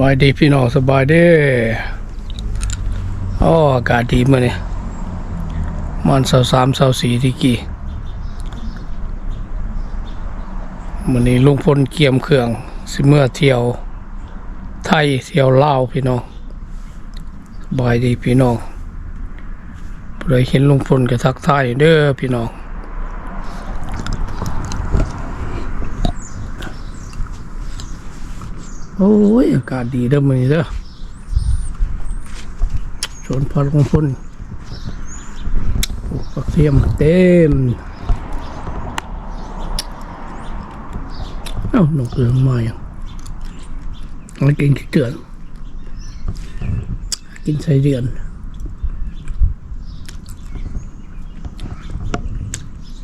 บายดีพี่น้องสบายเด้อออากาศดีมาเนี่ยมันเสาสามเสาสี่ที่กี่มันนี้ลุงพลเกียมเครื่อง สิเมื่อเที่ยวไทยเที่ยวลาวพี่น้องสบายดีพี่น้องผู้ใดเห็นลุงพลก็ทักทายเด้อพี่น้อง โอ้ยอากาศดีเด้อมื้อนี้เด้อสวนพอลงพลปลูกผักเทียมเต็มเอ้านกเอืองมาอย่างอะไรกินขี้เตือนกินไส้เดือน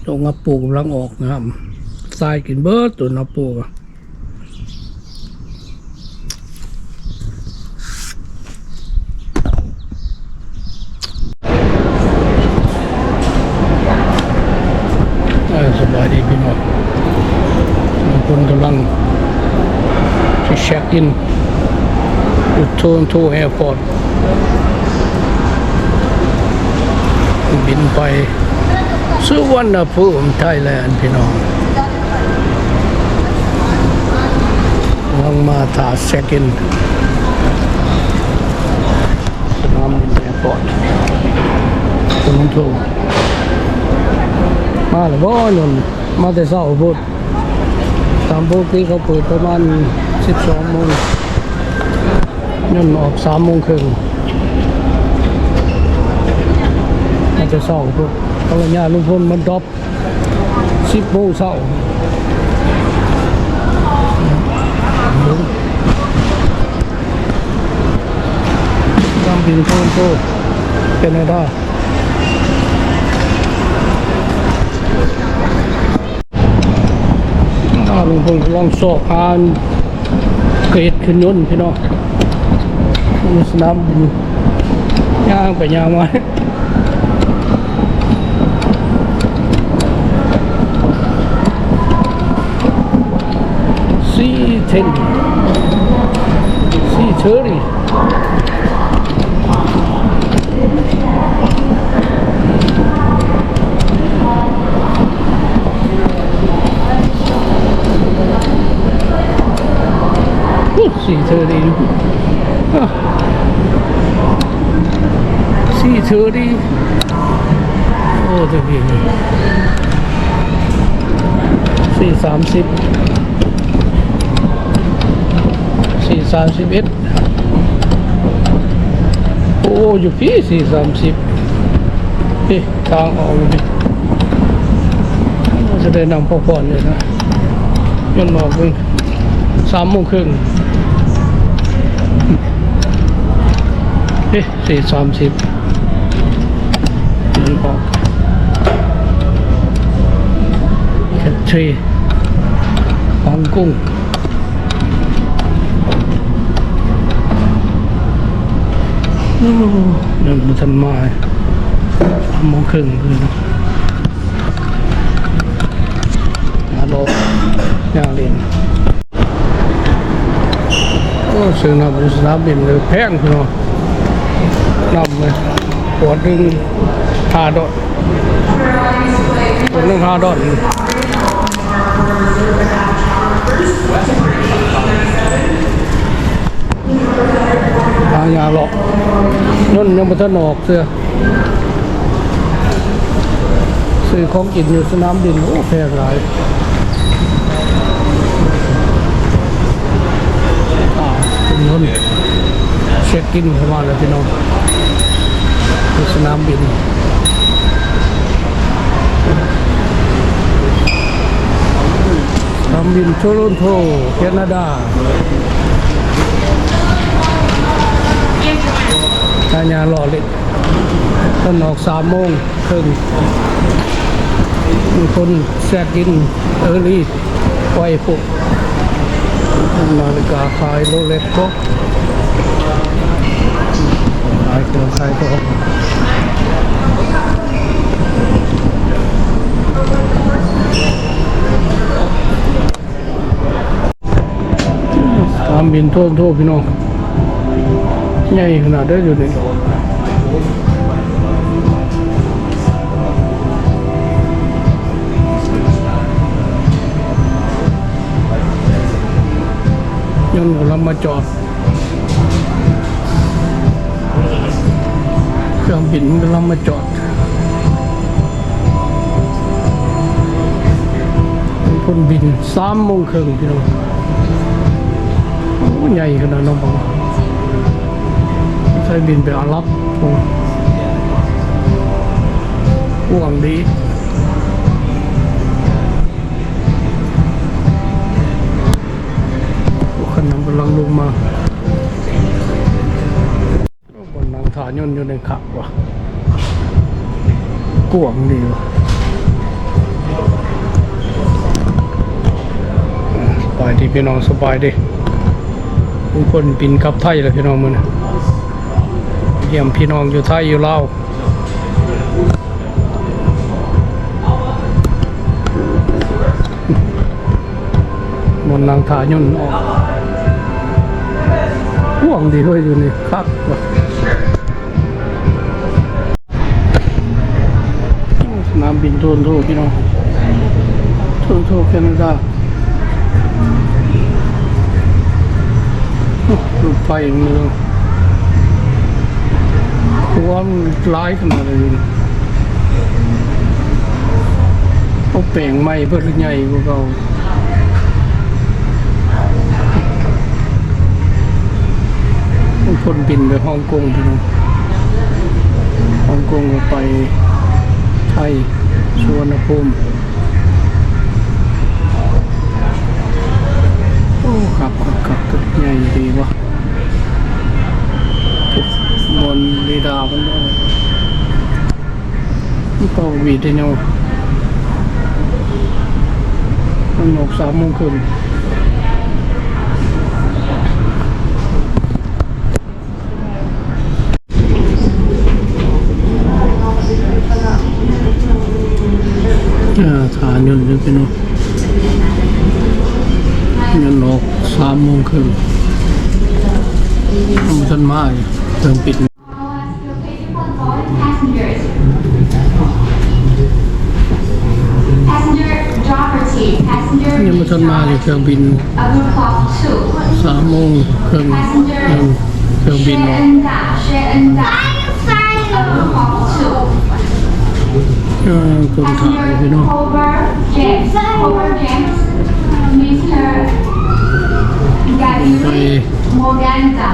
ลงอับปูกำลังออกนะครับทรายกินเบิร์ดตัวนับปูกอะ เออสบายดีพี่น้องบางคนกำลัง ที่เช็คอินอยู่โทนโทแอร์พอร์ตบินไปสุวรรณภูมิไทยแลนด์พี่น้องลังมาถาเช็คอินสนามบินแอร์พอร์ตโทนโทมาหรือว่านนมาแต่เช้าพุดตามปกติเขาเปิดประมาณ 12โมงยนต์ออก3โมงครึ่งมาแต่เช้าพุดภรรยาลุงพลมันดรอป10โมงเช้าตามบินโทนโตเป็นไงได้ลุงพลลองสอบอ่าน เกรดขึ้นยนต์พี่น้องมีสนามย่างไปย่างมาสีเทนสีเทอรี่สี่ เทอรี่อะสี่เทอรี่โอ้จะเพียงสี่สามสิบสี่สามสิบเอ็ดโอ้อยู่พี่สี่สามสิบพี่ทางออกนี่จะได้นำพ่อพ่อนเลยนะยันออกเป็นสามโมงครึ่ง เอ๊ะสี่สามสิบยันออกแคทรีฟางกุ้งโอ้เดินมาทันมาสามโมงครึ่งเลยนะฮัลโหลยางเรียนโอ้ซื้อน้ำสนามบินเลยแพงพี่น้อง น้ำเลยปวดดึงหาดอดปวดดึงหาดอดหายาหลอกนั่นยังไม่ทันออกเสื้อซื้อของกินอยู่สนามบิน โอ้แพงหลายอ่าเป็นนั่นเช็คกินเข้ามาแล้วพี่น้อง ที่สนามบินสนามบินโทรอนโตแคนาดาทางยาหล่อเล็กต้นออกสามโมงครึ่งมีคนแทรกกินเออรี่ไวปุกนาฬิกาขายโรเล็กก็ ขายเครื่องขายของตามบินโทษโทษพี่น้องใหญ่ขนาดได้อยู่นี่ยนต์กำลังมาจอด เครื่องบินกำลังมาจอดคนบินสามโมงครึ่งพี่น้องโอ้ใหญ่ขนาดน้องบังใช้บินไปอาหรับโอ้ห่วงดี อยู่ในขับวะกวงดีวะอ่าสบายดีพี่น้องสบายดีทุกคนบินกับไทยแล้วพี่น้องมันเยี่ยมพี่น้องอยู่ไทยอยู่ลาวบนนังฐานยนออกห่วงดีด้วยอยู่นี่ครับามบินโทนโทพี่น้องโทนโทแคนาดารูไฟมือความร้ายขนมาเลยเขาแปลงใหม่เพื่อใหญ่กว่าเก่าคนบินไปฮ่องกงพี่น้องฮ่องกงก็ไป ไทยสวนภูมิโอ้ขับขับตึกใหญ่ดีวะตึกบนลีดามันด้วยมันก็วีดได้เนาะมันออกสามโมงครึ่ง อ่านยนต์เลยพี่น้องยนต์ออกสามโมงครึ่งทำทันมาเติมปิดยังม่ทันมาอยู่เครื่องบินสามโมงครึ่งยังเครื่องบินออกเออคนถ่ายพี่น้อง ไป Gadiri Moganda.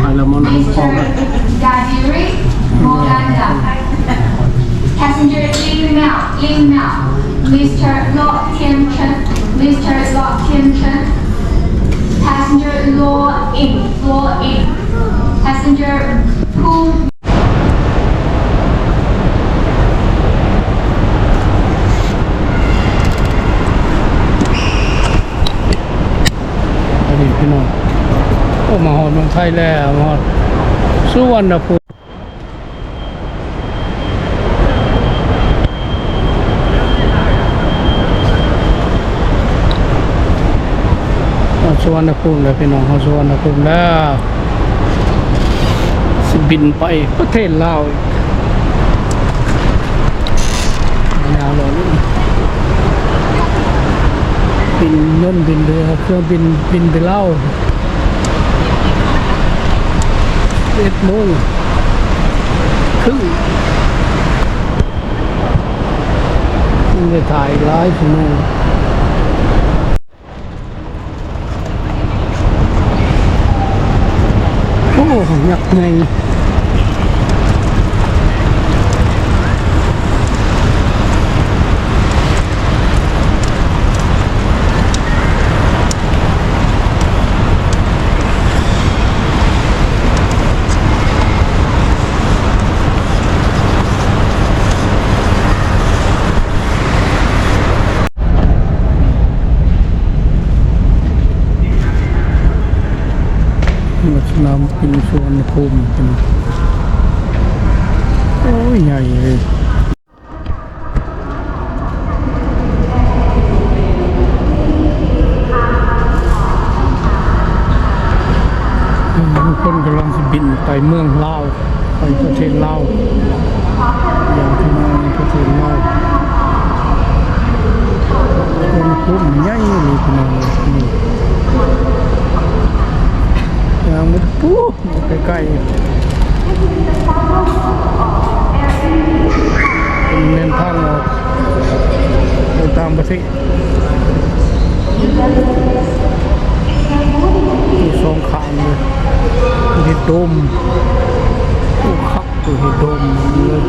ไปแล้วมันพอ Mr. กัน Gadiri Moganda. Passenger Ling Miao, Ling Miao. Mr. Lo Tian Chen, Mr. Lo Tian Chen. Passenger Lo In, Lo In. Passenger Pu อันนี้พี่น้องโอ้มาหอดเมืองไท ยแล้วหอดสุวรรณภูมิฮอดสุวรรณภูมิแล้วพี่น้องฮอดสุวรรณภูมิแล้วสิบินไปประเทศลาวอีกยาวเลยบินยนบินเรือเครื่องบินบินไปเล่า 11โมงครึ่งมันจะถ่ายหลายชั่วโมงโอ้ยักไงมาสนามบิน สุวรรณภูมิโอ้ยใหญ่เลยคนกำลังจะบินไปเมืองลาวไปประเทศลาวอย่างที่มาในประเทศลาวคนกลุ่มใหญ่เลยพี่น้องนี่อย่างมันปุ๊บ ใกล้ๆเป็นเน้นทางออกไปตามประเทศมีสองขางเลยเห็ดดมโอ้คักตัวเห็ดดมเลย